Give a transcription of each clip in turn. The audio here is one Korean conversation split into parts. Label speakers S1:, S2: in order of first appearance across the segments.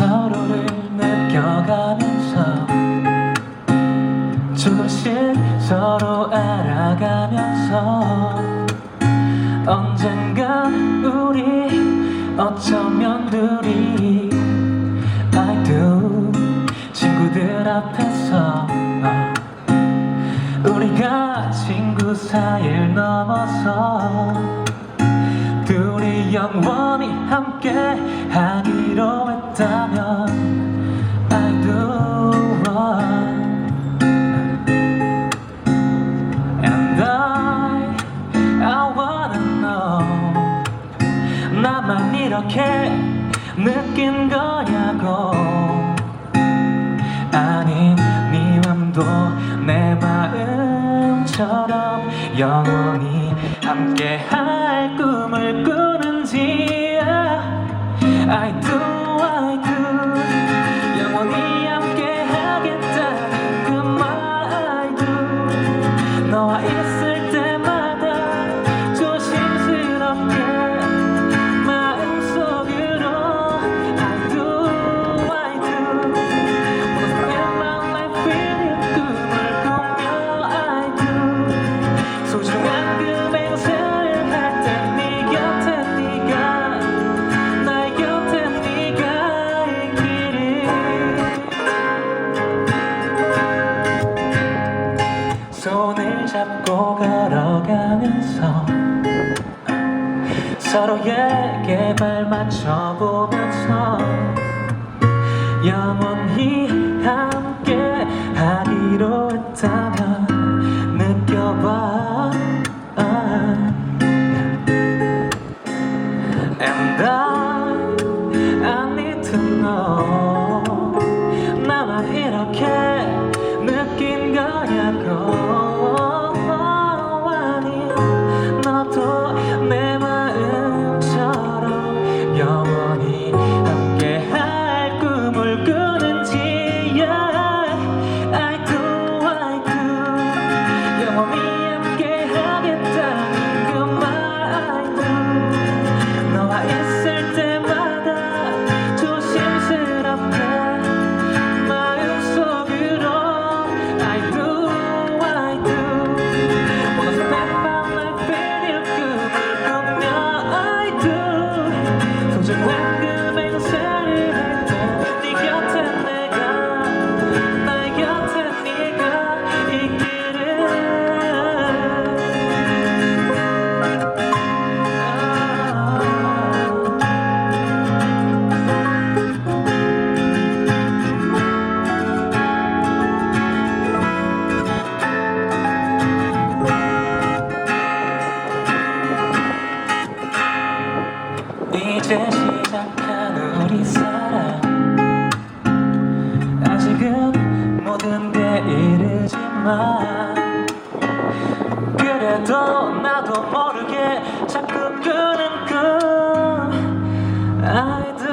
S1: 서로를 느껴가면서 조금씩 서로 알아가면서 언젠간 우리 어쩌면 둘이 I do 친구들 앞에서 우리가 친구 사이를 넘어서 둘이 영원히 함께 하기로 했다면 이렇게 느낀 거냐고. 아님 네 맘도 내 마음처럼 영원히 함께 할 손을 잡고 걸어가면서 서로에게 발 맞춰보면서 영원히 함께 하기로 했다면 느껴봐. And 이제 시작한 우리 사랑. 아직은 모든 게 이르지만 그래도 나도 모르게 자꾸 꾸는 꿈 I do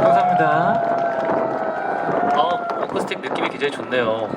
S1: 감사합니다.
S2: 어, 어쿠스틱 느낌이 굉장히 좋네요.